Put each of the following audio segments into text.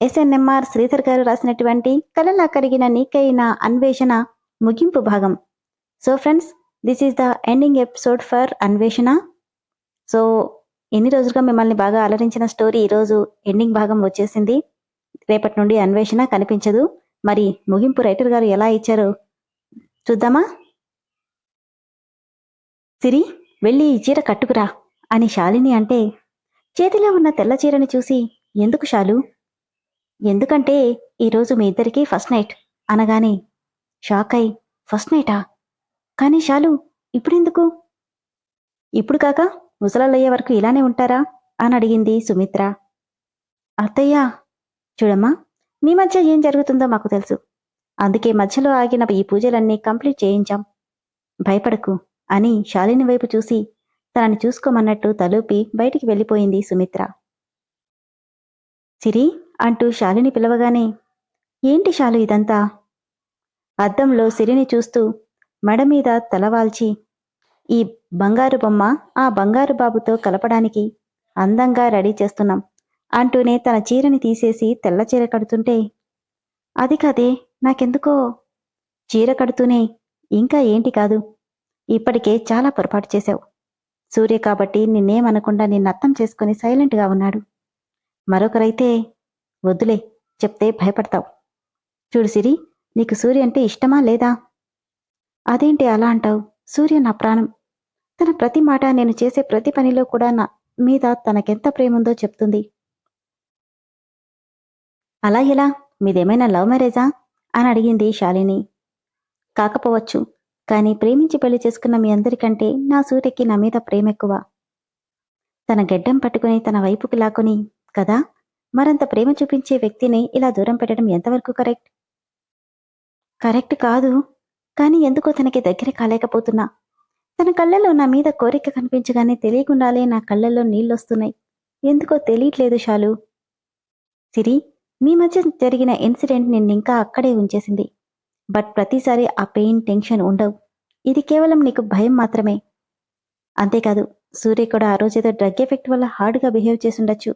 SNMR Sridhar గారు రాసినటువంటి కలలా కరిగిన నీకైన అన్వేషణ ముగింపు భాగం. So friends this is the ending episode for అన్వేషణ. సో ఎన్ని రోజులుగా మిమ్మల్ని బాగా అలరించిన స్టోరీ ఈరోజు ఎండింగ్ భాగం వచ్చేసింది. రేపటి నుండి అన్వేషణ కనిపించదు. మరి ముగింపు రైటర్ గారు ఎలా ఇచ్చారు చూద్దామా? సిరి వెళ్ళి ఈ చీర కట్టుకురా అని శాలిని అంటే చేతిలో ఉన్న తెల్ల చీరని చూసి ఎందుకు శాలు? ఎందుకంటే ఈరోజు మీ ఇద్దరికీ ఫస్ట్ నైట్ అనగానే షాక్ అయి ఫస్ట్ నైటా? కానీ షాలు ఇప్పుడెందుకు? ఇప్పుడు కాక ముసలయ్యే వరకు ఇలానే ఉంటారా? అని అడిగింది సుమిత్ర. అత్తయ్య చూడమ్మా మీ మధ్య ఏం జరుగుతుందో మాకు తెలుసు. అందుకే మధ్యలో ఆగిన ఈ పూజలన్నీ కంప్లీట్ చేయించాం. భయపడకు అని శాలిని వైపు చూసి తనని చూసుకోమన్నట్టు తలూపి బయటికి వెళ్ళిపోయింది సుమిత్ర. సిరి అంటూ శాలిని పిలవగానే ఏంటి శాలు ఇదంతా? అద్దంలో సిరిని చూస్తూ మెడ మీద తలవాల్చి ఈ బంగారు బొమ్మ ఆ బంగారు బాబుతో కలపడానికి అందంగా రెడీ చేస్తున్నాం అంటూనే తన చీరని తీసేసి తెల్ల చీర కడుతుంటే అది కాదే నాకెందుకో? చీర కడుతూనే ఇంకా ఏంటి కాదు? ఇప్పటికే చాలా పొరపాటు చేశావు. సూర్య కాబట్టి నిన్నేమనకుండా నిన్నర్థం చేసుకుని సైలెంట్గా ఉన్నాడు. మరొకరైతే వద్దులే చెప్తే భయపడతావు. చూడు సిరి నీకు సూర్య అంటే ఇష్టమా లేదా? అదేంటి అలా అంటావు? సూర్య నా ప్రాణం. తన ప్రతి మాట నేను చేసే ప్రతి పనిలో కూడా నా మీద తనకెంత ప్రేముందో చెప్తుంది. అలా ఎలా? మీదేమైనా లవ్ మ్యారేజా? అని అడిగింది శాలిని. కాకపోవచ్చు కానీ ప్రేమించి పెళ్ళి చేసుకున్న మీ అందరికంటే నా సూర్యకి నా మీద ప్రేమ ఎక్కువ తన గెడ్డం పట్టుకుని తన వైపుకి లాక్కుని కదా? మరంత ప్రేమ చూపించే వ్యక్తిని ఇలా దూరం పెట్టడం ఎంతవరకు కరెక్ట్? కరెక్ట్ కాదు. కానీ ఎందుకో తనకి దగ్గర కాలేకపోతున్నా. తన కళ్ళల్లో నా మీద కోరిక కనిపించగానే తెలియకుండాలే నా కళ్ళల్లో నీళ్ళొస్తున్నాయి. ఎందుకో తెలియట్లేదు షాలు. సిరి మీ మధ్య జరిగిన ఇన్సిడెంట్ నిన్నింకా అక్కడే ఉంచేసింది. బట్ ప్రతిసారి ఆ పెయిన్ టెన్షన్ ఉండవు. ఇది కేవలం నీకు భయం మాత్రమే. అంతేకాదు సూర్య కూడా ఆ రోజేదో డ్రగ్ ఎఫెక్ట్ వల్ల హార్డ్గా బిహేవ్ చేసుండొచ్చు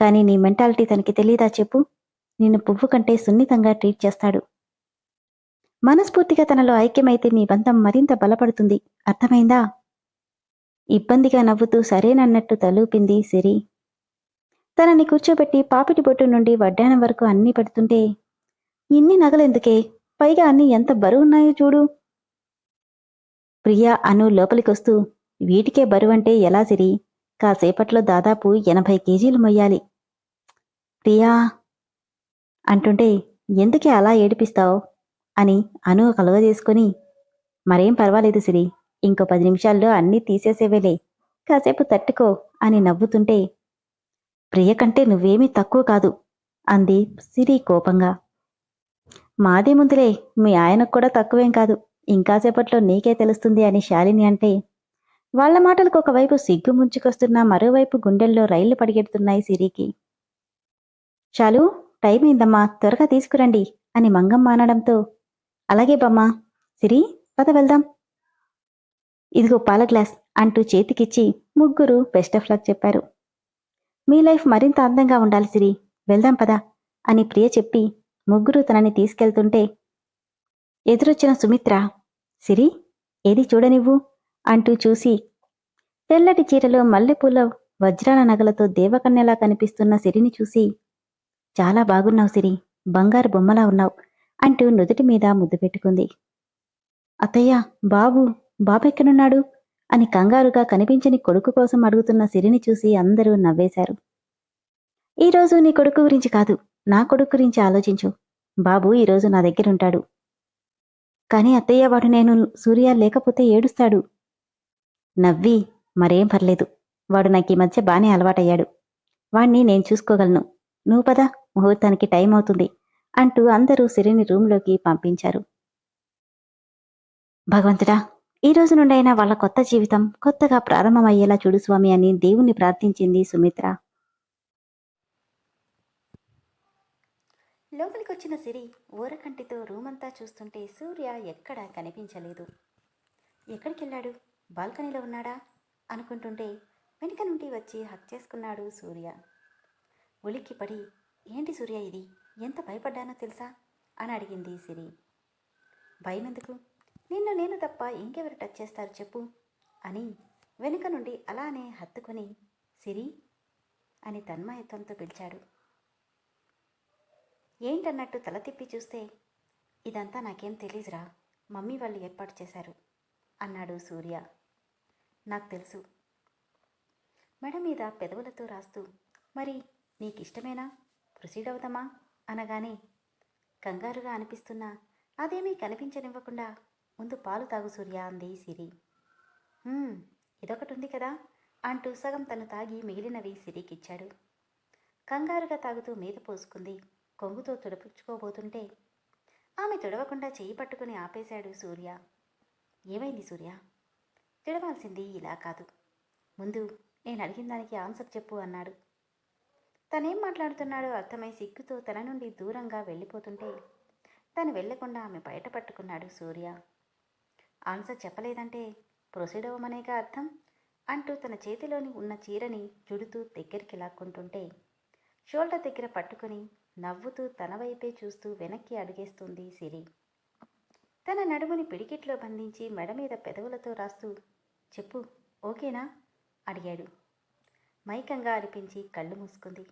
కానీ నీ మెంటాలిటీ తనకి తెలీదా చెప్పు. నిన్ను పువ్వు కంటే సున్నితంగా ట్రీట్ చేస్తాడు. మనస్ఫూర్తిగా తనలో ఐక్యమైతే మీ బంధం మరింత బలపడుతుంది. అర్థమైందా? ఇబ్బందిగా నవ్వుతూ సరేనన్నట్టు తలూపింది సిరి. తనని కూర్చోబెట్టి పాపిటి బొట్టు నుండి వడ్డానం వరకు అన్నీ పెడుతుంటే ఇన్ని నగలెందుకే? పైగా అన్ని ఎంత బరువున్నాయో చూడు. ప్రియా అను లోపలికొస్తూ వీటికే బరువంటే ఎలా సిరి? కాసేపట్లో దాదాపు ఎనభై కేజీలు మొయ్యాలి. ప్రియా! అంటుంటే ఎందుకే అలా ఏడిపిస్తావు? అని అను కలుగజేసుకొని మరేం పర్వాలేదు సిరి ఇంకో పది నిమిషాల్లో అన్నీ తీసేసేవేలే కాసేపు తట్టుకో అని నవ్వుతుంటే ప్రియ కంటే నువ్వేమీ తక్కువ కాదు అంది సిరి కోపంగా. మాదే ముందులే మీ ఆయనకు కూడా తక్కువేం కాదు ఇంకాసేపట్లో నీకే తెలుస్తుంది అని శాలిని అంటే వాళ్ళ మాటలకు ఒకవైపు సిగ్గు ముంచుకొస్తున్న మరోవైపు గుండెల్లో రైళ్ళు పడిగెడుతున్నాయి సిరికి. చాలు టైం అయిందమ్మా త్వరగా తీసుకురండి అని మంగమ్మ అనడంతో అలాగే బమ్మా సిరి పద వెళ్దాం. ఇదిగో పాల గ్లాస్ అంటూ చేతికిచ్చి ముగ్గురు బెస్ట్ ఆఫ్ లక్ చెప్పారు. మీ లైఫ్ మరింత అందంగా ఉండాలి సిరి వెళ్దాం పదా అని ప్రియ చెప్పి ముగ్గురు తనని తీసుకెళ్తుంటే ఎదురొచ్చిన సుమిత్ర సిరి ఏది చూడనివ్వు? అంటూ చూసి తెల్లటి చీరలో మల్లెపూల వజ్రాల నగలతో దేవకన్యలా కనిపిస్తున్న సిరిని చూసి చాలా బాగున్నావు సిరి బంగారు బొమ్మలా ఉన్నావు అంటూ నుదుటి మీద ముద్దు పెట్టుకుంది. అత్తయ్య బాబు బాబెక్కడున్నాడు అని కంగారుగా కనిపించని కొడుకు కోసం అడుగుతున్న సిరిని చూసి అందరూ నవ్వేశారు. ఈరోజు నీ కొడుకు గురించి కాదు నా కొడుకు గురించి ఆలోచించు. బాబు ఈరోజు నా దగ్గరుంటాడు. కానీ అత్తయ్య వాడు నేను సూర్య లేకపోతే ఏడుస్తాడు. నవ్వి మరేం పర్లేదు. వాడు నాకు ఈ మధ్య బానే అలవాటయ్యాడు. వాణ్ణి నేను చూసుకోగలను. నువ్వు పద ముహూర్తానికి టైం అవుతుంది అంటూ అందరూ సిరిని రూంలోకి పంపించారు. భగవంతుడా ఈ రోజు నుండైనా వాళ్ళ కొత్త జీవితం కొత్తగా ప్రారంభమయ్యేలా చూడు స్వామి అని దేవుణ్ణి ప్రార్థించింది సుమిత్ర. లోపలికి వచ్చిన సిరి ఊరకంటితో రూమంతా చూస్తుంటే సూర్య ఎక్కడా కనిపించలేదు. ఎక్కడికి వెళ్ళాడు బాల్కనీలో ఉన్నాడా? అనుకుంటుంటే వెనుక నుండి వచ్చి హక్ చేసుకున్నాడు సూర్య. ఉలిక్కి పడి ఏంటి సూర్య ఇది? ఎంత భయపడ్డానో తెలుసా? అని అడిగింది సిరి. భయమెందుకు? నిన్ను నేను తప్ప ఇంకెవరు టచ్ చేస్తారు చెప్పు అని వెనుక నుండి అలానే హత్తుకొని సిరి అని తన్మయత్వంతో పిలిచాడు. ఏంటన్నట్టు తల తిప్పి చూస్తే ఇదంతా నాకేం తెలీదురా. మమ్మీ వాళ్ళు ఏర్పాటు చేశారు అన్నాడు సూర్య. నాకు తెలుసు. మెడ మీద పెదవులతో రాస్తూ మరి నీకిష్టమేనా? ప్రొసీడ్ అవుతామా? అనగానే కంగారుగా అనిపిస్తున్నా అదేమీ కనిపించనివ్వకుండా ముందు పాలు తాగు సూర్య అంది సిరి. ఇదొకటి ఉంది కదా అంటూ సగం తను తాగి మిగిలినవి సిరికిచ్చాడు. కంగారుగా తాగుతూ మీద పోసుకుంది కొంగుతో తుడపుచ్చుకోబోతుంటే ఆమె తుడవకుండా చేయి పట్టుకుని ఆపేశాడు సూర్య. ఏమైంది సూర్య? తిడవాల్సింది ఇలా కాదు. ముందు నేను అడిగిన దానికి ఆన్సర్ చెప్పు అన్నాడు. తనేం మాట్లాడుతున్నాడో అర్థమై సిగ్గుతో తన నుండి దూరంగా వెళ్ళిపోతుంటే తను వెళ్ళకుండా ఆమె బయట పట్టుకున్నాడు సూర్య. ఆన్సర్ చెప్పలేదంటే ప్రొసీడ్ అవ్వమనేగా అర్థం? అంటూ తన చేతిలోని ఉన్న చీరని చుడుతూ దగ్గరికి లాక్కుంటుంటే షోల్డర్ దగ్గర పట్టుకుని నవ్వుతూ తన వైపే చూస్తూ వెనక్కి అడుగేస్తుంది సిరి. తన నడుముని పిడికిట్లో బంధించి మెడ మీద పెదవులతో రాస్తూ చెప్పు ఓకేనా? అడిగాడు. మైకంగా అనిపించి కళ్ళు మూసుకుంది.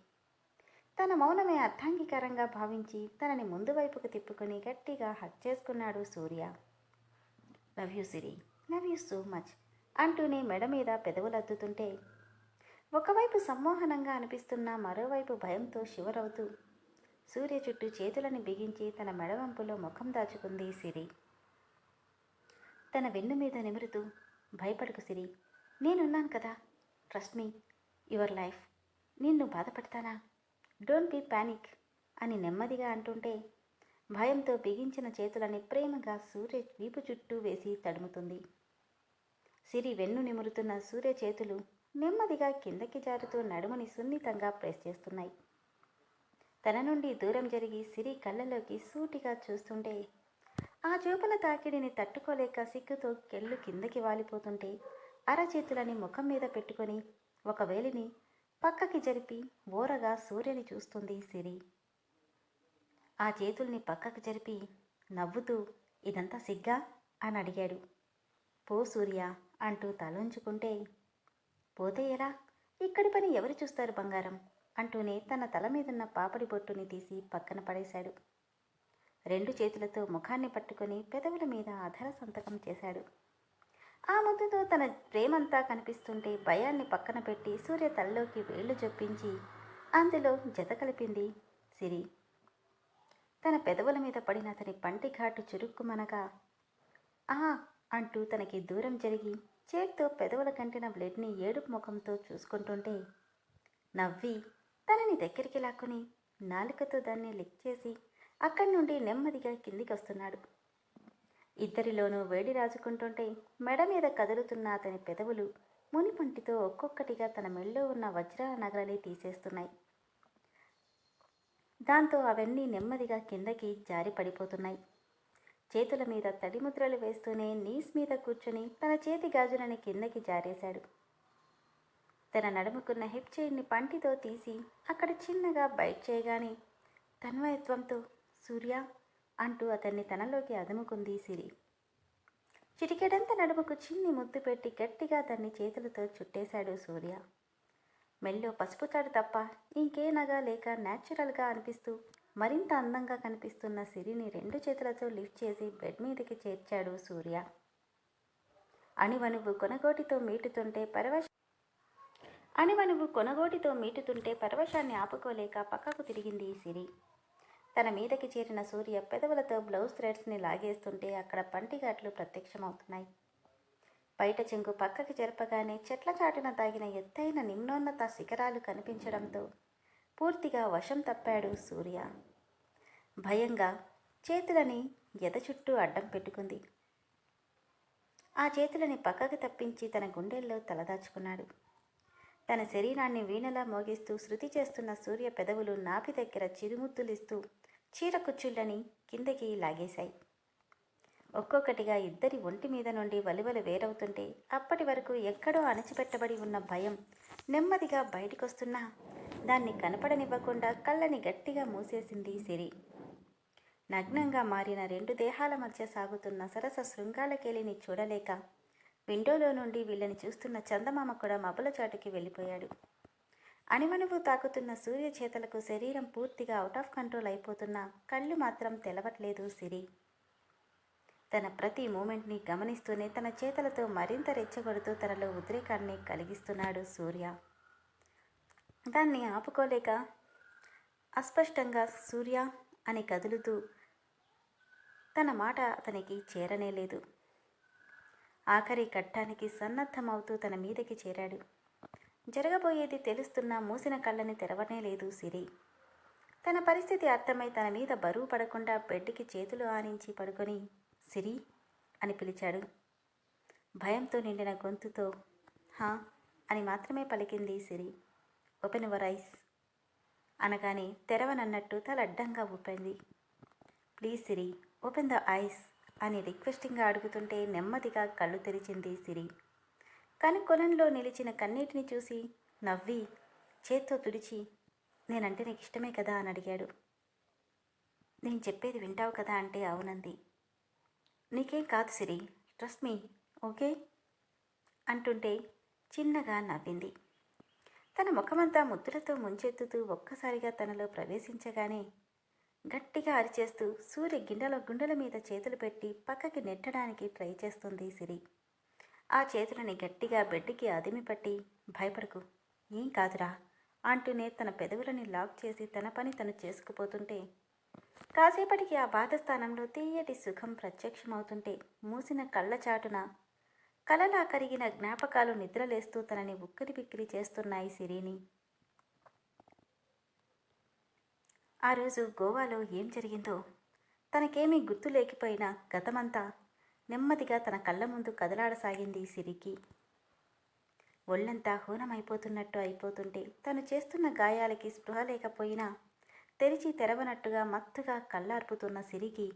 తన మౌనమే అర్థాంగీకారంగా భావించి తనని ముందు వైపుకు తిప్పుకొని గట్టిగా హక్ చేసుకున్నాడు Surya. Love you Siri love you so much అంటూనే మెడ మీద పెదవులు అద్దుతుంటే ఒకవైపు సమ్మోహనంగా అనిపిస్తున్న మరోవైపు భయంతో శివరవుతూ సూర్య చుట్టూ చేతులని బిగించి తన మెడవంపులో ముఖం దాచుకుంది సిరి తన వెన్ను మీద నిమురుతూ భయపడకు సిరి. నేనున్నాను కదా. Trust me. Your life. నిన్ను బాధపడతానా? డోంట్ బీ ప్యానిక్ అని నెమ్మదిగా అంటుంటే భయంతో బిగించిన చేతులని ప్రేమగా సూర్య వీపు చుట్టూ వేసి తడుముతుంది. సిరి వెన్ను నిమురుతున్న సూర్య చేతులు నెమ్మదిగా కిందకి జారుతూ నడుముని సున్నితంగా ప్రెస్ చేస్తున్నాయి. తన నుండి దూరం జరిగి సిరి కళ్ళలోకి సూటిగా చూస్తుంటే ఆ చూపుల తాకిడిని తట్టుకోలేక సిగ్గుతో కెళ్ళు కిందకి వాలిపోతుంటే అరచేతులని ముఖం మీద పెట్టుకొని ఒక వేలిని పక్కకి జరిపి ఓరగా సూర్యని చూస్తుంది సిరి. ఆ చేతుల్ని పక్కకు జరిపి నవ్వుతూ ఇదంతా సిగ్గా? అని అడిగాడు. పో సూర్య అంటూ తలంచుకుంటే పోతే ఎలా? ఇక్కడి పని ఎవరు చూస్తారు బంగారం? అంటూనే తన తల మీదున్న పాపడి బొట్టుని తీసి పక్కన పడేశాడు. రెండు చేతులతో ముఖాన్ని పట్టుకొని పెదవుల మీద అధర సంతకం చేశాడు. ఆ ముద్దుతో తన ప్రేమంతా కనిపిస్తుంటే భయాన్ని పక్కన పెట్టి సూర్య తలలోకి వేళ్ళు చొప్పించి అందులో జత కలిపింది. సిరి తన పెదవుల మీద పడిన అతని పంటి ఘాటు చురుక్కుమనగా ఆ అంటూ తనకి దూరం జరిగి చేత్తో పెదవుల కంటిన బ్లడ్ని ఏడుపు ముఖంతో చూసుకుంటుంటే నవ్వి తనని దగ్గరికి లాక్కుని నాలుకతో దాన్ని లిక్ చేసి అక్కడి నుండి నెమ్మదిగా కిందికి వస్తున్నాడు ఇద్దరిలోనూ వేడి రాజుకుంటుంటే మెడ మీద కదులుతున్న అతని పెదవులు మునిపంటితో ఒక్కొక్కటిగా తన మెళ్ళో ఉన్న వజ్ర నగలని తీసేస్తున్నాయి. దాంతో అవన్నీ నెమ్మదిగా కిందకి జారి పడిపోతున్నాయి చేతుల మీద తడిముద్రలు వేస్తూనే నీస్ మీద కూర్చొని తన చేతి గాజులని కిందకి జారేశాడు. తన నడుముకున్న హిప్ చైన్ని పంటితో తీసి అక్కడ చిన్నగా బయట చేయగానే తన్వయత్వంతో సూర్య అంటూ అతన్ని తనలోకి అదుముకుంది సిరి. చిటికెడంత నడుముకు చిన్ని ముద్దు పెట్టి గట్టిగా తన్ని చేతులతో చుట్టేశాడు సూర్య. మెల్లో పసుపు తాడు తప్ప ఇంకే నగ లేక న్యాచురల్గా అనిపిస్తూ మరింత అందంగా కనిపిస్తున్న సిరిని రెండు చేతులతో లిఫ్ట్ చేసి బెడ్ మీదకి చేర్చాడు సూర్య. అణివణువు కొనగోటితో మీటుతుంటే పరవశ అణివణువు కొనగోటితో మీటుతుంటే పరవశాన్ని ఆపుకోలేక పక్కకు తిరిగింది సిరి. తన మీదకి చేరిన సూర్య పెదవులతో బ్లౌజ్ థ్రెడ్స్ని లాగేస్తుంటే అక్కడ పంటిఘాట్లు ప్రత్యక్షమవుతున్నాయి. బయట చెంగు పక్కకి జరపగానే చెట్ల చాటున తాగిన ఎత్తైన నిమ్నోన్నత శిఖరాలు కనిపించడంతో పూర్తిగా వశం తప్పాడు సూర్య. భయంగా చేతులని ఎద చుట్టూ అడ్డం పెట్టుకుంది. ఆ చేతులని పక్కకి తప్పించి తన గుండెల్లో తలదాచుకున్నాడు. తన శరీరాన్ని వీణలా మోగిస్తూ శృతి చేస్తున్న సూర్య పెదవులు నాభి దగ్గర చిరుముద్దులిస్తూ చీర కుచ్చుళ్ళని కిందకి లాగేశాయి. ఒక్కొక్కటిగా ఇద్దరి ఒంటి మీద నుండి వలివలు వేరవుతుంటే అప్పటి వరకు ఎక్కడో అణచిపెట్టబడి ఉన్న భయం నెమ్మదిగా బయటికొస్తున్నా దాన్ని కనపడనివ్వకుండా కళ్ళని గట్టిగా మూసేసింది సిరి. నగ్నంగా మారిన రెండు దేహాల మధ్య సాగుతున్న సరస శృంగాలకేలిని చూడలేక విండోలో నుండి వీళ్ళని చూస్తున్న చందమామ కూడా మబలచాటుకి వెళ్ళిపోయాడు. అణిమణువు తాకుతున్న సూర్య చేతలకు శరీరం పూర్తిగా అవుట్ ఆఫ్ కంట్రోల్ అయిపోతున్నా కళ్ళు మాత్రం తెలవట్లేదు సిరి. తన ప్రతి మూమెంట్ని గమనిస్తూనే తన చేతలతో మరింత రెచ్చగొడుతూ తనలో ఉద్రేకాన్ని కలిగిస్తున్నాడు సూర్య. దాన్ని ఆపుకోలేక అస్పష్టంగా సూర్య అని కదులుతూ తన మాట అతనికి చేరనేలేదు. ఆఖరి కట్టానికి సన్నద్ధమవుతూ తన మీదకి చేరాడు. జరగబోయేది తెలుస్తున్నా మూసిన కళ్ళని తెరవనే లేదు సిరి. తన పరిస్థితి అర్థమై తన మీద బరువు పడకుండా బెడ్కి చేతులు ఆనించి పడుకొని సిరి అని పిలిచాడు. భయంతో నిండిన గొంతుతో హా అని మాత్రమే పలికింది సిరి. ఓపెన్ యువర్ ఐస్ అనగానే తెరవనన్నట్టు తల అడ్డంగా ఊపింది. Please Siri open the eyes అని రిక్వెస్టింగ్గా అడుగుతుంటే నెమ్మదిగా కళ్ళు తెరిచింది సిరి. కానీ కొలంలో నిలిచిన కన్నీటిని చూసి నవ్వి చేత్తో తుడిచి నేనంటే నీకు ఇష్టమే కదా? అని అడిగాడు. నేను చెప్పేది వింటావు కదా? అంటే అవునంది. నీకేం కాదు సిరి ట్రస్ట్ మీ ఓకే? అంటుంటే చిన్నగా నవ్వింది. తన ముఖమంతా ముద్దులతో ముంచెత్తుతూ ఒక్కసారిగా తనలో ప్రవేశించగానే గట్టిగా అరిచేస్తూ సూర్య గిండెల గుండెల మీద చేతులు పెట్టి పక్కకి నెట్టడానికి ట్రై చేస్తుంది సిరి. ఆ చేతులని గట్టిగా బెడ్కి అదిమి పట్టి భయపడకు ఏం కాదురా అంటూనే తన పెదవులని లాక్ చేసి తన పని తను చేసుకుపోతుంటే కాసేపటికి ఆ బాధ స్థానంలో తీయటి సుఖం ప్రత్యక్షమవుతుంటే మూసిన కళ్ళ చాటున కలలా కరిగిన జ్ఞాపకాలు నిద్రలేస్తూ తనని ఉక్కిరి బిక్కిరి చేస్తున్నాయి సిరిని. ఆ రోజు గోవాలో ఏం జరిగిందో తనకేమీ గుర్తు లేకపోయినా గతమంతా నెమ్మదిగా తన కళ్ళ ముందు కదలాడసాగింది సిరికి. ఒళ్ళంతా హూనమైపోతున్నట్టు అయిపోతుంటే తను చేస్తున్న గాయాలకి స్పృహ లేకపోయినా తెరిచి తెరవనట్టుగా మత్తుగా కళ్ళార్పుతున్న సిరికి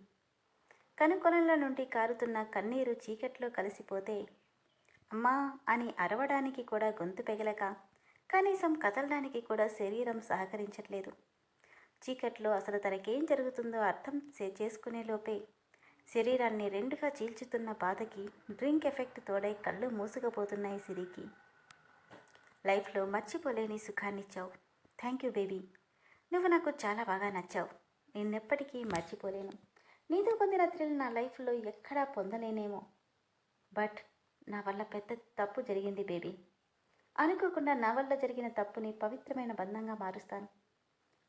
కనుకొనల నుండి కారుతున్న కన్నీరు చీకట్లో కలిసిపోతే అమ్మా అని అరవడానికి కూడా గొంతు పెగలక కనీసం కదలడానికి కూడా శరీరం సహకరించట్లేదు. చీకట్లో అసలు తనకేం జరుగుతుందో అర్థం చే- చేసుకునే లోపే శరీరాన్ని రెండుగా చీల్చుతున్న బాధకి డ్రింక్ ఎఫెక్ట్ తోడై కళ్ళు మూసుకుపోతున్నాయి సిరికి. లైఫ్లో మర్చిపోలేని సుఖాన్నిచ్చావు థ్యాంక్ యూ బేబీ. నువ్వు నాకు చాలా బాగా నచ్చావు. నిన్నెప్పటికీ మర్చిపోలేను. నీతో పొందిన థ్రిల్ నా లైఫ్లో ఎక్కడా పొందలేనేమో. బట్ నా వల్ల పెద్ద తప్పు జరిగింది బేబీ. అనుకోకుండా నా వల్ల జరిగిన తప్పుని పవిత్రమైన బంధంగా మారుస్తాను.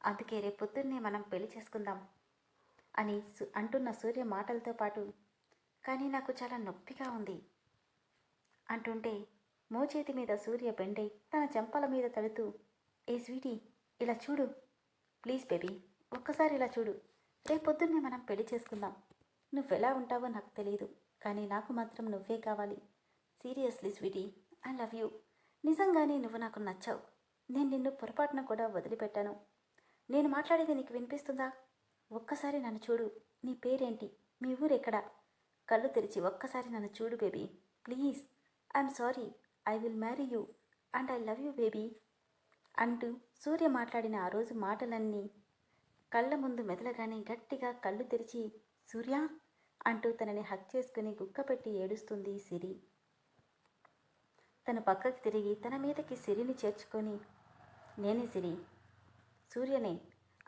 అందుకే రేపు పొద్దున్నే మనం పెళ్ళి చేసుకుందాం. అని అంటున్న సూర్య మాటలతో పాటు కానీ నాకు చాలా నొప్పిగా ఉంది అంటుంటే మోచేతి మీద సూర్య బెండై తన చెంపల మీద తడుతూ ఏ స్వీటీ ఇలా చూడు. ప్లీజ్ బేబీ ఒక్కసారి ఇలా చూడు. రేపొద్దున్నే మనం పెళ్ళి చేసుకుందాం. నువ్వెలా ఉంటావో నాకు తెలియదు కానీ నాకు మాత్రం నువ్వే కావాలి. Seriously sweetie I love you. నిజంగానే నువ్వు నాకు నచ్చావు. నేను నిన్ను పొరపాటున కూడా వదిలిపెట్టాను. నేను మాట్లాడేది నీకు వినిపిస్తుందా? ఒక్కసారి నన్ను చూడు. నీ పేరేంటి? మీ ఊరెక్కడా? కళ్ళు తెరిచి ఒక్కసారి నన్ను చూడు baby. Please. I'm sorry. I will marry you. And I love you baby. అంటూ సూర్య మాట్లాడిన ఆ రోజు మాటలన్నీ కళ్ళ ముందు మెదలగానే గట్టిగా కళ్ళు తెరిచి సూర్య అంటూ తనని హక్ చేసుకుని గుక్కపెట్టి ఏడుస్తుంది సిరి. తను పక్కకి తిరిగి తన మీదకి సిరిని చేర్చుకొని నేనే సిరి. సూర్యనే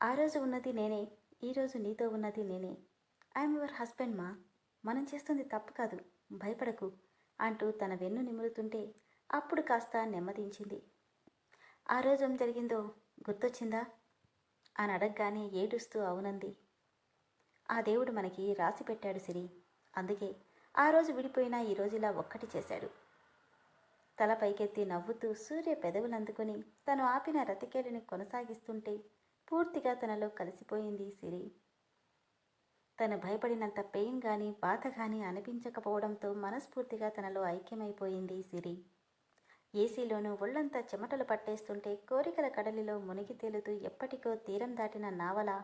ఆ రోజు ఉన్నది నేనే. ఈరోజు నీతో ఉన్నది నేనే. ఐఎమ్ యువర్ హస్బెండ్ మా. మనం చేస్తుంది తప్పు కాదు. భయపడకు అంటూ తన వెన్ను నిమురుతుంటే అప్పుడు కాస్త నెమ్మదించింది. ఆ రోజు ఏం జరిగిందో గుర్తొచ్చిందా? అని అడగగానే ఏడుస్తూ అవునంది. ఆ దేవుడు మనకి రాసి పెట్టాడు సిరి. అందుకే ఆ రోజు విడిపోయినా ఈ ఇలా ఒక్కటి చేశాడు. తల పైకెత్తి నవ్వుతూ సూర్య పెదవులందుకుని తను ఆపిన రతికేలిని కొనసాగిస్తుంటే పూర్తిగా తనలో కలిసిపోయింది సిరి. తను భయపడినంత పెయిన్ కానీ బాధ కానీ అనిపించకపోవడంతో మనస్ఫూర్తిగా తనలో ఐక్యమైపోయింది సిరి. ఏసీలోనూ ఒళ్ళంతా చెమటలు పట్టేస్తుంటే కోరికల కడలిలో మునిగి తేలుతూ ఎప్పటికో తీరం దాటిన నావల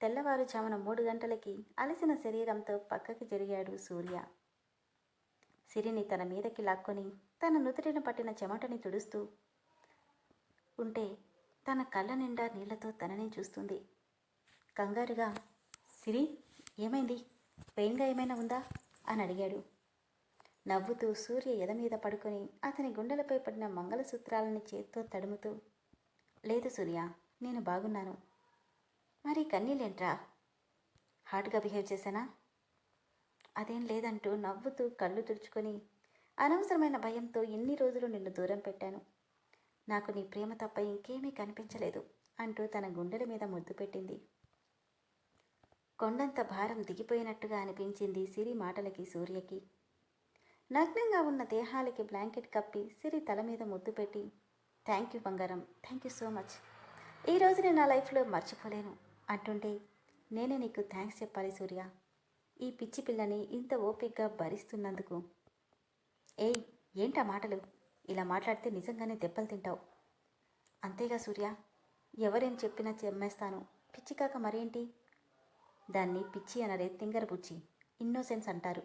తెల్లవారుజామున మూడు గంటలకి అలసిన శరీరంతో పక్కకి జరిగాడు సూర్య. సిరిని తన మీదకి లాక్కొని తన నుదుటిన పట్టిన చెమటని తుడుస్తూ ఉంటే తన కళ్ళ నిండా నీళ్ళతో తనని చూస్తుంది. కంగారుగా సిరి ఏమైంది? పెయిన్గా ఏమైనా ఉందా? అని అడిగాడు. నవ్వుతూ సూర్య ఎద మీద పడుకొని అతని గుండెలపై పడిన మంగళసూత్రాలని చేత్తో తడుముతూ లేదు సూర్య నేను బాగున్నాను. మరి కన్నీళ్ళేంట్రా హార్ట్గా బిహేవ్ చేశానా? అదేం లేదంటూ నవ్వుతూ కళ్ళు తుడుచుకొని అనవసరమైన భయంతో ఇన్ని రోజులు నిన్ను దూరం పెట్టాను. నాకు నీ ప్రేమ తప్ప ఇంకేమీ కనిపించలేదు అంటూ తన గుండెల మీద ముద్దు పెట్టింది. కొండంత భారం దిగిపోయినట్టుగా అనిపించింది సిరి మాటలకి సూర్యకి. నగ్నంగా ఉన్న దేహాలకి బ్లాంకెట్ కప్పి సిరి తల మీద ముద్దు పెట్టి థ్యాంక్ యూ బంగారం. థ్యాంక్ యూ సో మచ్ ఈ రోజు నేను నా లైఫ్లో మర్చిపోలేను అంటుంటే నేనే నీకు థ్యాంక్స్ చెప్పాలి సూర్య. ఈ పిచ్చి పిల్లని ఇంత ఓపిగ్గా భరిస్తున్నందుకు. ఏయ్ ఏంటా మాటలు? ఇలా మాట్లాడితే నిజంగానే దెబ్బలు తింటావు. అంతేగా సూర్య ఎవరేం చెప్పినా చెమ్మేస్తాను. పిచ్చి కాక మరేంటి? దాన్ని పిచ్చి అనరే తింగర బుచ్చి ఇన్నోసెన్స్ అంటారు.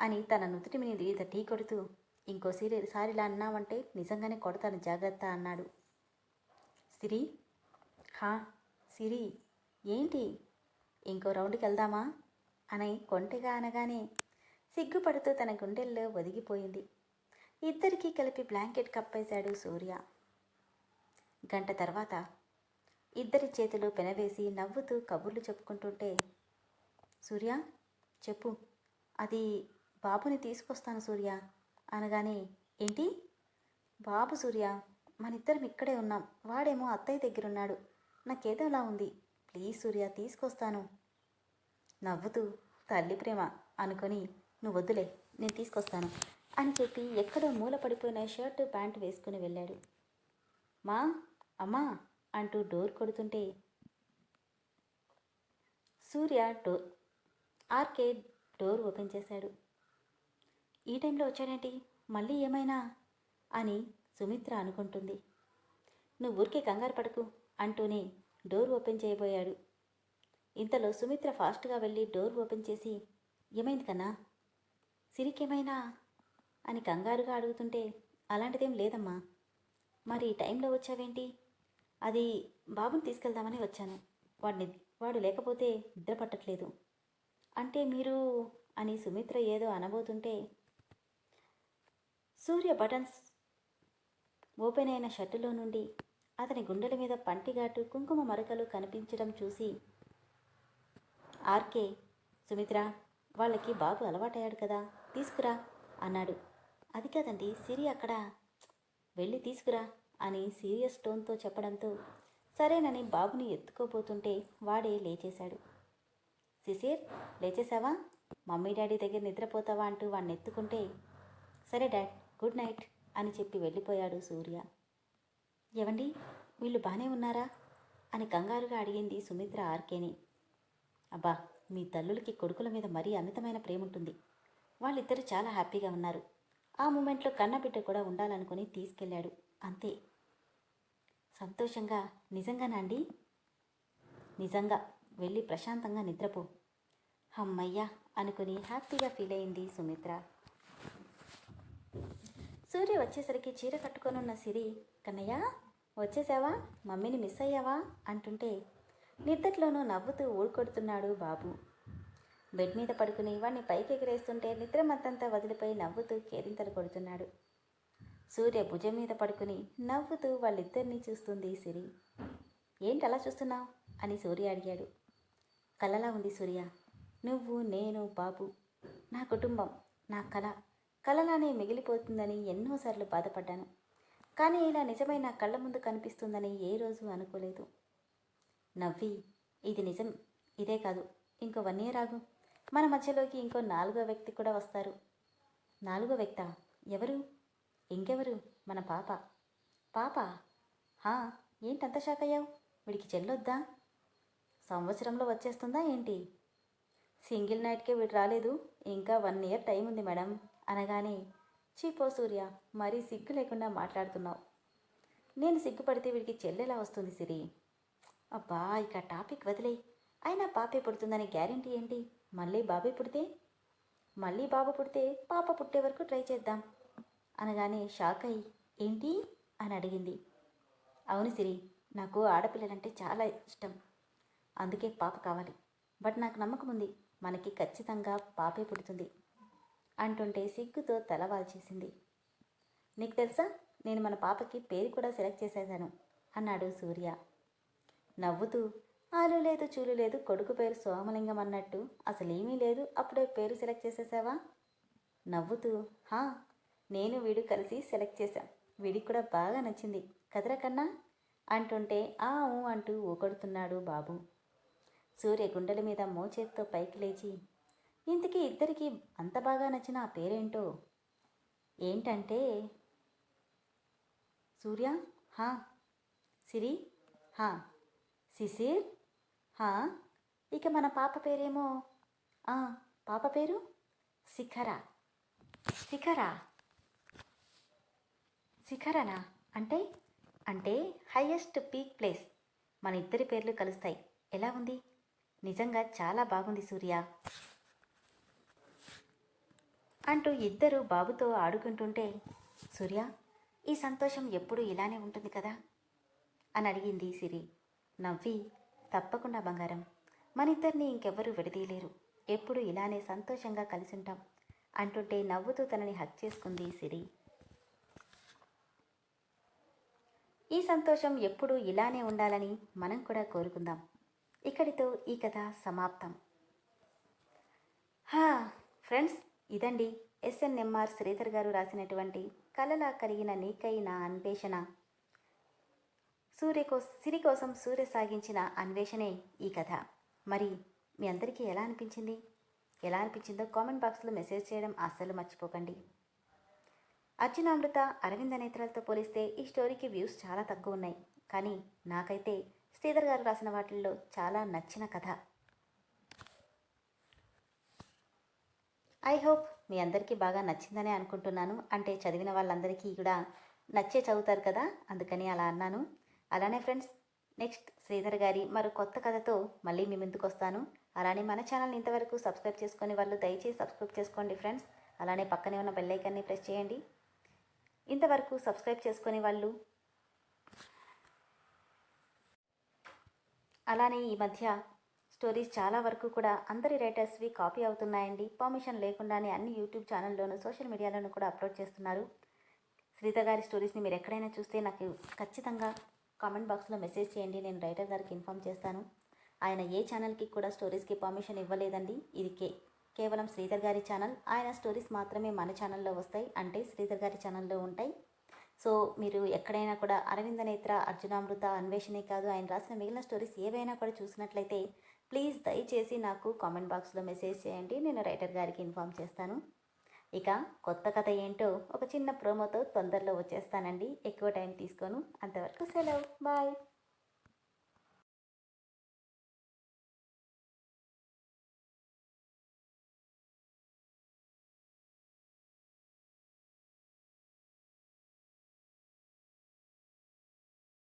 అని తన నుదుటి మీద టీ కొడుతూ ఇంకో సీరి సారిలా అన్నావంటే నిజంగానే కొడతాను జాగ్రత్త అన్నాడు. సిరి? హా సిరి ఏంటి? ఇంకో రౌండ్కి వెళ్దామా? అని కొంటెగా అనగానే సిగ్గుపడుతూ తన గుండెల్లో ఒదిగిపోయింది. ఇద్దరికీ కలిపి బ్లాంకెట్ కప్పేశాడు సూర్య. గంట తర్వాత ఇద్దరి చేతులు పెనవేసి నవ్వుతూ కబుర్లు చెప్పుకుంటుంటే సూర్య చెప్పు అది బాబుని తీసుకొస్తాను సూర్య అనగానే ఏంటి? బాబు సూర్య మనిద్దరం ఇక్కడే ఉన్నాం వాడేమో అత్తయ్య దగ్గరున్నాడు నాకేదోలా ఉంది ప్లీజ్ సూర్య తీసుకొస్తాను. నవ్వుతూ తల్లి ప్రేమ అనుకొని నువ్వు వద్దులే నేను తీసుకొస్తాను. అని చెప్పి ఎక్కడో మూల పడిపోయిన షర్టు ప్యాంటు వేసుకుని వెళ్ళాడు. మా అమ్మా అంటూ డోర్ కొడుతుంటే సూర్య డోర్ ఆర్కే డోర్ ఓపెన్ చేశాడు. ఈ టైంలో వచ్చాడేంటి మళ్ళీ ఏమైనా? అని సుమిత్ర అనుకుంటుంది. నువ్వు ఊరికే కంగారు పడకు అంటూనే డోర్ ఓపెన్ చేయబోయాడు. ఇంతలో సుమిత్ర ఫాస్ట్గా వెళ్ళి డోర్ ఓపెన్ చేసి ఏమైంది కన్నా? సిరికేమైనా? అని కంగారుగా అడుగుతుంటే అలాంటిదేం లేదమ్మా. మరి ఈ టైంలో వచ్చావేంటి? అది బాబుని తీసుకెళ్దామని వచ్చాను. వాడిని వాడు లేకపోతే నిద్ర పట్టట్లేదు. అంటే మీరు అని సుమిత్ర ఏదో అనబోతుంటే సూర్య బటన్స్ ఓపెన్ అయిన షర్టులో నుండి అతని గుండెల మీద పంటిగాటు కుంకుమ మరకలు కనిపించడం చూసి ఆర్కే సుమిత్ర వాళ్ళకి బాబు అలవాటయ్యాడు కదా తీసుకురా అన్నాడు. అది కాదండి సిరి అక్కడ వెళ్ళి తీసుకురా అని సీరియస్ టోన్తో చెప్పడంతో సరేనని బాబుని ఎత్తుకోబోతుంటే వాడే లేచేశాడు. సిసిర్ లేచేశావా? మమ్మీ డాడీ దగ్గర నిద్రపోతావా? అంటూ వాడిని ఎత్తుకుంటే సరే డాడ్ గుడ్ నైట్ అని చెప్పి వెళ్ళిపోయాడు సూర్య. ఏవండి వీళ్ళు బాగానే ఉన్నారా? అని కంగారుగా అడిగింది సుమిత్ర ఆర్కేని. అబ్బా మీ తల్లులకి కొడుకుల మీద మరీ అమితమైన ప్రేమ ఉంటుంది వాళ్ళిద్దరూ చాలా హ్యాపీగా ఉన్నారు. ఆ మూమెంట్లో కన్నబిడ్డ కూడా ఉండాలనుకుని తీసుకెళ్ళాడు. అంతే. సంతోషంగా నిజంగానా అండి? నిజంగా. వెళ్ళి ప్రశాంతంగా నిద్రపో. అమ్మయ్యా అనుకుని హ్యాపీగా ఫీల్ అయింది సుమిత్ర. సూర్య వచ్చేసరికి చీర కట్టుకొనున్న సిరి కన్నయ్య వచ్చేసావా? మమ్మీని మిస్ అయ్యావా? అంటుంటే నిద్దట్లోనూ నవ్వుతూ ఊడుకొడుతున్నాడు బాబు. బెడ్ మీద పడుకుని వాడిని పైకి ఎగిరేస్తుంటే నిద్రమత్తంతా వదిలిపోయి నవ్వుతూ కేరింతలు కొడుతున్నాడు. సూర్య భుజం మీద పడుకుని నవ్వుతూ వాళ్ళిద్దరినీ చూస్తుంది సిరి. ఏంటి అలా చూస్తున్నావు? అని సూర్య అడిగాడు. కలలా ఉంది సూర్య. నువ్వు నేను బాబు నా కుటుంబం నా కళ. కలలానే మిగిలిపోతుందని ఎన్నోసార్లు బాధపడ్డాను. కానీ ఇలా నిజమైన కళ్ళ ముందు కనిపిస్తుందని ఏ రోజు అనుకోలేదు. నవ్వి ఇది నిజం. ఇదే కాదు. ఇంకో వన్ ఇయర్ ఆగు మన మధ్యలోకి ఇంకో నాలుగో వ్యక్తి కూడా వస్తారు. నాలుగో వ్యక్త? ఎవరు? ఇంకెవరు? మన పాప. పాప? హా ఏంటంత షాక్ అయ్యావు? వీడికి చెల్లొద్దా? సంవత్సరంలో వచ్చేస్తుందా ఏంటి? సింగిల్ నైట్కే వీడు రాలేదు. ఇంకా వన్ ఇయర్ టైం ఉంది మేడం. అనగానే చీపో సూర్య మరీ సిగ్గు లేకుండా మాట్లాడుతున్నావు. నేను సిగ్గుపడితే వీడికి చెల్లెలా వస్తుంది సిరి? అబ్బా ఇక టాపిక్ వదిలే అయినా పాపే పుడుతుందనే గ్యారెంటీ ఏంటి? మళ్ళీ బాబే పుడితే? మళ్ళీ బాబు పుడితే పాప పుట్టే వరకు ట్రై చేద్దాం. అనగానే షాక్ అయ్యి ఏంటి? అని అడిగింది. అవును సిరి నాకు ఆడపిల్లలంటే చాలా ఇష్టం. అందుకే పాప కావాలి. బట్ నాకు నమ్మకం ఉంది. మనకి ఖచ్చితంగా పాపే పుడుతుంది. అంటుంటే సిగ్గుతో తల వాల్చేసింది. నీకు తెలుసా? నేను మన పాపకి పేరు కూడా సెలెక్ట్ చేసేసాను అన్నాడు సూర్య. నవ్వుతూ ఆలు లేదు చూలు లేదు కొడుకు పేరు సోమలింగం అన్నట్టు. అసలేమీ లేదు అప్పుడే పేరు సెలెక్ట్ చేసేసావా? నవ్వుతూ హా నేను వీడు కలిసి సెలెక్ట్ చేశాం. వీడికి కూడా బాగా నచ్చింది. కదరా కన్నా? అంటుంటే ఆ ఊ అంటూ ఊకొడుతున్నాడు బాబు. సూర్య గుండెల మీద మోచేత్తో పైకి లేచి ఇంతకీ ఇద్దరికి అంత బాగా నచ్చిన ఆ పేరేంటో? ఏంటంటే సూర్య హా సిరి హా సిసిర్ హా ఇక మన పాప పేరేమో? పాప పేరు? శిఖర. శిఖర? శిఖరనా? అంటే అంటే హైయెస్ట్ పీక్ ప్లేస్. మన ఇద్దరి పేర్లు కలుస్తాయి. ఎలా ఉంది? నిజంగా చాలా బాగుంది సూర్య. అంటూ ఇద్దరు బాబుతో ఆడుకుంటుంటే సూర్య ఈ సంతోషం ఎప్పుడూ ఇలానే ఉంటుంది కదా? అని అడిగింది సిరి. నవ్వి తప్పకుండా బంగారం. మన ఇద్దరిని ఇంకెవ్వరూ విడదీయలేరు. ఎప్పుడు ఇలానే సంతోషంగా కలిసి ఉంటాం అంటుంటే నవ్వుతూ తనని హక్ చేసుకుంది సిరి. ఈ సంతోషం ఎప్పుడూ ఇలానే ఉండాలని మనం కూడా కోరుకుందాం. ఇక్కడితో ఈ కథ సమాప్తం. హా ఫ్రెండ్స్ ఇదండి ఎస్ఎన్ఎంఆర్ శ్రీధర్ గారు రాసినటువంటి కలలా కలిగిన నీకై నా అన్వేషణ. సూర్య కోస సిరి కోసం సూర్య సాగించిన అన్వేషణే ఈ కథ. మరి మీ అందరికీ ఎలా అనిపించింది? ఎలా అనిపించిందో కామెంట్ బాక్స్లో మెసేజ్ చేయడం అస్సలు మర్చిపోకండి. అర్జునామృత అరవింద నేత్రాలతో పోలిస్తే ఈ స్టోరీకి వ్యూస్ చాలా తక్కువ ఉన్నాయి. కానీ నాకైతే శ్రీధర్ గారు రాసిన వాటిల్లో చాలా నచ్చిన కథ. ఐ హోప్ మీ అందరికీ బాగా నచ్చిందనే అనుకుంటున్నాను. అంటే చదివిన వాళ్ళందరికీ కూడా నచ్చే చదువుతారు కదా అందుకని అలా అన్నాను. అలానే ఫ్రెండ్స్ నెక్స్ట్ శ్రీధర్ గారి మరో కొత్త కథతో మళ్ళీ మీ ముందుకు వస్తాను. అలానే మన ఛానల్ని ఇంతవరకు సబ్స్క్రైబ్ చేసుకునే వాళ్ళు దయచేసి సబ్స్క్రైబ్ చేసుకోండి ఫ్రెండ్స్. అలానే పక్కనే ఉన్న బెల్లైకాన్ని ప్రెస్ చేయండి. ఇంతవరకు సబ్స్క్రైబ్ చేసుకునే వాళ్ళు అలానే ఈ మధ్య స్టోరీస్ చాలా వరకు కూడా అందరి రైటర్స్వి కాపీ అవుతున్నాయండి. పర్మిషన్ లేకుండానే అన్ని యూట్యూబ్ ఛానల్లోనూ సోషల్ మీడియాలోనూ కూడా అప్లోడ్ చేస్తున్నారు. శ్రీత గారి స్టోరీస్ని మీరు ఎక్కడైనా చూస్తే నాకు ఖచ్చితంగా కామెంట్ బాక్స్లో మెసేజ్ చేయండి. నేను రైటర్ గారికి ఇన్ఫామ్ చేస్తాను. ఆయన ఏ ఛానల్కి కూడా స్టోరీస్కి పర్మిషన్ ఇవ్వలేదండి. ఇది కే కేవలం శ్రీధర్ గారి ఛానల్. ఆయన స్టోరీస్ మాత్రమే మన ఛానల్లో వస్తాయి. అంటే శ్రీధర్ గారి ఛానల్లో ఉంటాయి. సో మీరు ఎక్కడైనా కూడా అరవింద నేత్ర అర్జునామృత అన్వేషణే కాదు. ఆయన రాసిన మిగిలిన స్టోరీస్ ఏవైనా కూడా చూసినట్లయితే ప్లీజ్ దయచేసి నాకు కామెంట్ బాక్స్లో మెసేజ్ చేయండి. నేను రైటర్ గారికి ఇన్ఫామ్ చేస్తాను. ఇక కొత్త కథ ఏంటో ఒక చిన్న ప్రోమోతో తొందరలో వచ్చేస్తానండి. ఎక్కువ టైం తీసుకోను. అంతవరకు సెలవు. బాయ్.